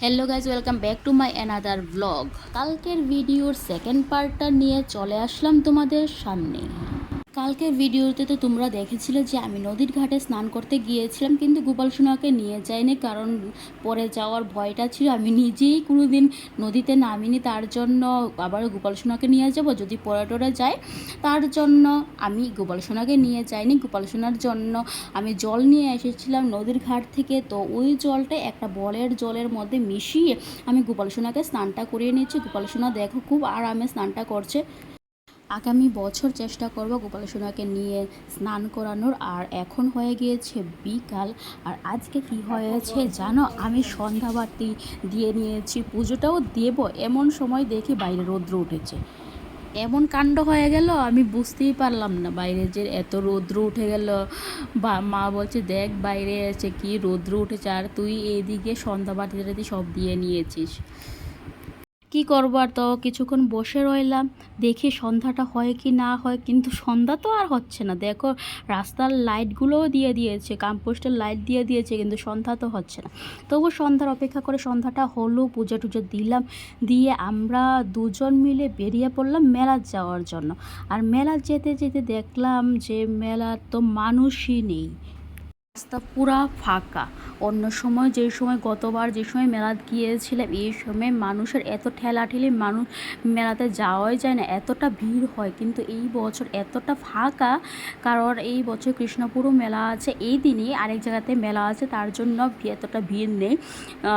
Hello guys welcome back to my another blog কালকের ভিডিওর second পার্টটা নিয়ে চলে আসলাম তোমাদের সামনে। কালকের ভিডিওতে তো তোমরা দেখেছিলে যে আমি নদীর ঘাটে স্নান করতে গিয়েছিলাম, কিন্তু গোপাল সোনাকে নিয়ে যাইনি কারণ পরে যাওয়ার ভয়টা ছিল। আমি নিজেই কোনোদিন নদীতে নামিনি, তার জন্য আবার গোপাল সোনাকে নিয়ে যাব। যদি পরে টরে যায় তার জন্য আমি গোপাল সোনাকে নিয়ে যাইনি। গোপাল সোনার জন্য আমি জল নিয়ে এসেছিলাম নদীর ঘাট থেকে, তো ওই জলটা একটা বলের জলের মধ্যে মিশিয়ে আমি গোপাল সোনাকে স্নানটা করিয়ে নিয়েছি। গোপাল সোনা দেখো খুব আরামে স্নানটা করছে। আগামী বছর চেষ্টা করব গোপাল সোনাকে নিয়ে স্নান করানোর। আর এখন হয়ে গিয়েছে বিকাল। আর আজকে কি হয়েছে জানো? আমি সন্ধ্যাবাতি দিয়ে নিয়েছি। পুজোটাও দেব। এমন সময় দেখি বাইরে রৌদ্র উঠেছে। এমন কাণ্ড হয়ে গেল, আমি বুঝতেই পারলাম না। বাইরে যে এত রৌদ্র উঠে গেল। বা মা বলছে, দেখ বাইরে এসে কি রৌদ্র উঠেছে। আর তুই এইদিকে সন্ধ্যাবাতি সব দিয়ে নিয়েছিস। কি করব আর তো? কিছুক্ষণ বসে রইলাম, দেখি সন্ধ্যাটা হয় কি না হয়, কিন্তু সন্ধ্যা তো আর হচ্ছে না। দেখো, রাস্তার লাইটগুলোও দিয়ে দিয়েছে কাম্পোস্টের লাইট দিয়ে দিয়েছে, কিন্তু সন্ধ্যা তো হচ্ছে না। তবু সন্ধ্যার অপেক্ষা করে সন্ধ্যাটা হলো, পুজো টুজো দিলাম, দিয়ে আমরা দুজন মিলে বেরিয়ে পড়লাম মেলা যাওয়ার জন্য। আর মেলা যেতে যেতে দেখলাম যে মেলার তো মানুষই নেই। রাস্তা পুরা ফাঁকা। অন্য সময়, যে সময় গতবার যে সময় মেলা গিয়েছিলাম, এই সময় মানুষের এত ঠেলাঠেলি মানুষ মেলাতে যাওয়াই যায় না, এতটা ভিড় হয়। কিন্তু এই বছর এতটা ফাঁকা, কারণ এই বছর কৃষ্ণপুরও মেলা আছে, এই দিনই আরেক জায়গাতে মেলা আছে, তার জন্য এতটা ভিড় নেই।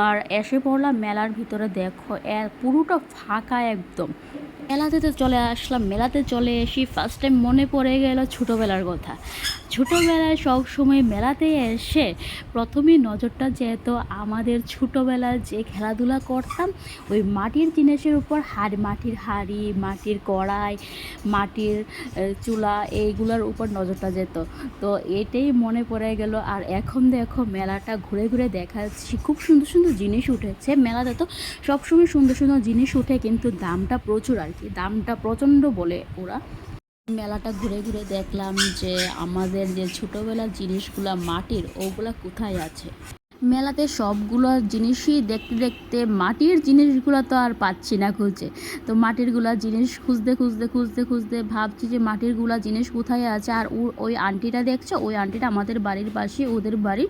আর এসে পড়লাম মেলার ভিতরে, দেখো পুরোটা ফাঁকা একদম। মেলাতে তো চলে আসলাম, মেলাতে চলে এসে ফার্স্ট টাইম মনে পড়ে গেল ছোটোবেলার কথা। ছোটোবেলায় সব সময় মেলাতে এসে প্রথমে নজরটা যেত আমাদের ছোটোবেলায় যে খেলাধুলা করতাম, ওই মাটির জিনিসের উপর হাড়ি, মাটির হাড়ি, মাটির কড়াই, মাটির চুলা এইগুলোর উপর নজরটা যেত। তো এটাই মনে পড়ে গেল। আর এখন দেখো মেলাটা ঘুরে ঘুরে দেখা যাচ্ছে খুব সুন্দর সুন্দর জিনিস উঠেছে মেলাতে তো। সবসময় সুন্দর সুন্দর জিনিস উঠে কিন্তু দামটা প্রচুর আর কি, দামটা প্রচণ্ড বলে ওরা। মেলাটা ঘুরে ঘুরে দেখলাম যে আমাদের যে ছোটোবেলার জিনিসগুলা মাটির ওগুলা কোথায় আছে? মেলাতে সবগুলো জিনিসই দেখতে দেখতে মাটির জিনিসগুলো তো আর পাচ্ছি না খুঁজে। তো মাটিরগুলা জিনিস খুঁজতে খুঁজতে খুঁজতে খুঁজতে ভাবছি যে মাটিরগুলা জিনিস কোথায় আছে? আর ওই আন্টিটা দেখছ? ওই আন্টিটা আমাদের বাড়ির পাশে ওদের বাড়ি।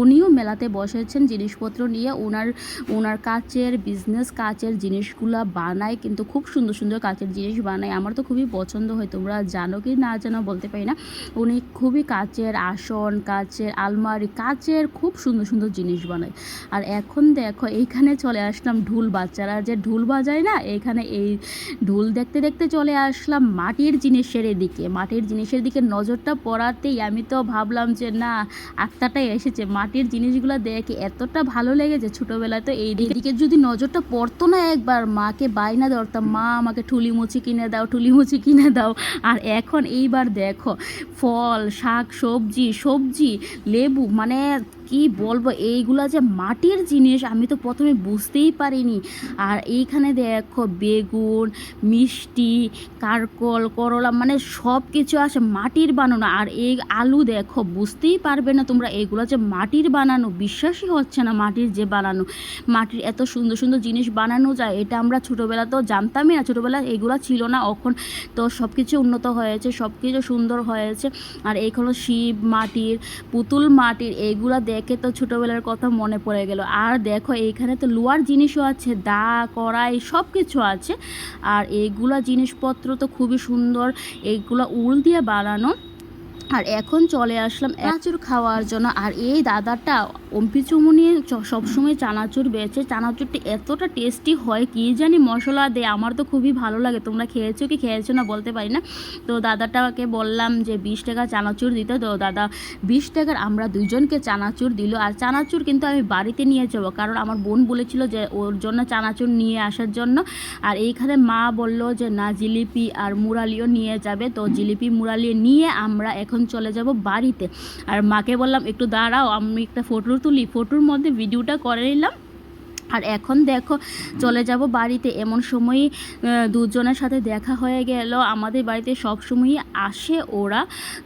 উনিও মেলাতে বসেছেন জিনিসপত্র নিয়ে। ওনার ওনার কাচের বিজনেস কাচের জিনিসগুলা বানায়, কিন্তু খুব সুন্দর সুন্দর কাচের জিনিস বানায়। আমার তো খুবই পছন্দ হয়, তোমরা জানো কি না জানো বলতে পারি না। উনি খুবই কাচের আসন, কাচের আলমারি, কাচের খুব সুন্দর সুন্দর জিনিস বানায় আর এখন দেখো, এইখানে চলে আসলাম ঢুল বাচ্চারা যে ঢুল বাজায় না এইখানে এই ঢুল দেখতে দেখতে চলে আসলাম মাটির জিনিসের এদিকে। মাটির জিনিসের দিকে নজরটা পড়াতেই আমি তো ভাবলাম যে, না, আত্মাটাই এসেছে। মাটির জিনিসগুলো দেখে এতটা ভালো লেগেছে ছোটোবেলায় তো এই দিকে। যদি নজরটা পড়তো না একবার, মাকে বাইনা ধরতাম, মা, আমাকে ঠুলি মুচি কিনে দাও ঠুলি মুচি কিনে দাও। আর এখন এইবার দেখো, ফল, শাক, সবজি সবজি, লেবু মানে কি বলব? এইগুলা যে মাটির জিনিস আমি তো প্রথমে বুঝতেই পারিনি। আর এইখানে দেখো বেগুন, মিষ্টি, কারকল, করলা মানে সব কিছু আছে মাটির বানানো। আর এই আলু দেখো, বুঝতেই পারবে না তোমরা, এগুলো যে মাটির বানানো, বিশ্বাসই হচ্ছে না মাটির যে বানানো। মাটির এত সুন্দর সুন্দর জিনিস বানানো যায়, এটা আমরা ছোটোবেলা তো জানতামই না। ছোটোবেলা এগুলো ছিল না, এখন তো সব কিছু উন্নত হয়েছে সব কিছু সুন্দর হয়েছে। আর এইখানে শিব মাটির, পুতুল মাটির এইগুলা দেখে তো ছোটোবেলার কথা মনে পড়ে গেল। আর দেখো, এইখানে তো লোয়ার জিনিসও আছে, দা, কড়াই সব কিছু আছে। আর এইগুলা জিনিসপত্র তো খুবই সুন্দর। এইগুলো উল দিয়ে বানানো। আর এখন চলে আসলাম চানাচুর খাওয়ার জন্য। আর এই দাদাটা অম্পি চুমুনি সবসময় চানাচুর বেচে। চানাচুরটি এতটা টেস্টি হয়, কি জানি মশলা দেয়। আমার তো খুবই ভালো লাগে। তোমরা খেয়েছো কি খেয়েছো না বলতে পারি না। তো দাদাটাকে বললাম যে, বিশ টাকা চানাচুর দিতে। তো দাদা, বিশ টাকার আমরা দুজনকে চানাচুর দিল। আর চানাচুর কিন্তু আমি বাড়িতে নিয়ে যাব। কারণ আমার বোন বলেছিল যে, ওর জন্য চানাচুর নিয়ে আসার জন্য। আর এইখানে মা বলল যে, না, জিলিপি আর মুরালিও নিয়ে যাবে। তো জিলিপি মুরালি নিয়ে আমরা এখন চলে যাব বাড়িতে। আর মাকে বললাম, একটু দাঁড়াও, আমি একটা ফটো তুলি। ফটোর মধ্যে ভিডিওটা করে নিলাম। আর এখন দেখো, চলে যাব বাড়িতে। এমন সময়ই দুজনের সাথে দেখা হয়ে গেল। আমাদের বাড়িতে সব সময়ই আসে ওরা।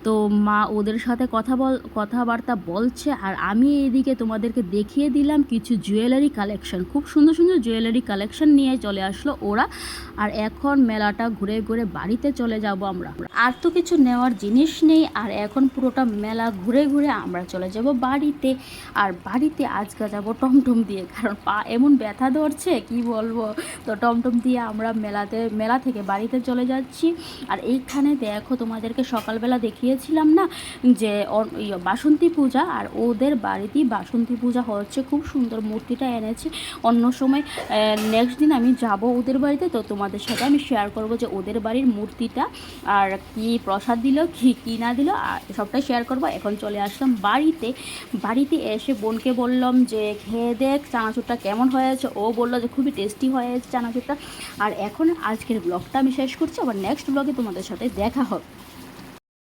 তো মা ওদের সাথে কথা বল, কথাবার্তা বলছে। আর আমি এইদিকে তোমাদেরকে দেখিয়ে দিলাম কিছু জুয়েলারি কালেকশন। খুব সুন্দর সুন্দর জুয়েলারি কালেকশন নিয়ে চলে আসলো ওরা। আর এখন মেলাটা ঘুরে ঘুরে বাড়িতে চলে যাব আমরা। আর তো কিছু নেওয়ার জিনিস নেই। আর এখন পুরোটা মেলা ঘুরে ঘুরে আমরা চলে যাব বাড়িতে। আর বাড়িতে আজকে যাব টমটম দিয়ে। কারণ পা এমন ব্যথা ধরছে কি বলব? তো টমটম দিয়ে আমরা মেলাতে মেলা থেকে বাড়িতে চলে যাচ্ছি। আর এইখানে দেখো তোমাদেরকে সকালবেলা দেখিয়েছিলাম না যে ইয়ে, বাসন্তী পূজা আর ওদের বাড়িতেই বাসন্তী পূজা হচ্ছে। খুব সুন্দর মূর্তিটা এনেছে। অন্য সময় নেক্সট দিন আমি যাব ওদের বাড়িতে তো তোমাদের সাথে আমি শেয়ার করব যে ওদের বাড়ির মূর্তিটা আর কি প্রসাদ দিল কি কী না দিল আর সবটাই শেয়ার করব। এখন চলে আসলাম বাড়িতে। বাড়িতে এসে বোনকে বললাম যে খেয়ে দেখ চানাচুরটা কেমন হয়েছে? ও বলল যে খুবই টেস্টি হয়ে হয়েছে চানাচুরটা। আর এখন আজকের ব্লগটা আমি শেষ করছি। আবার নেক্সট ব্লগে তোমাদের সাথে দেখা হবে।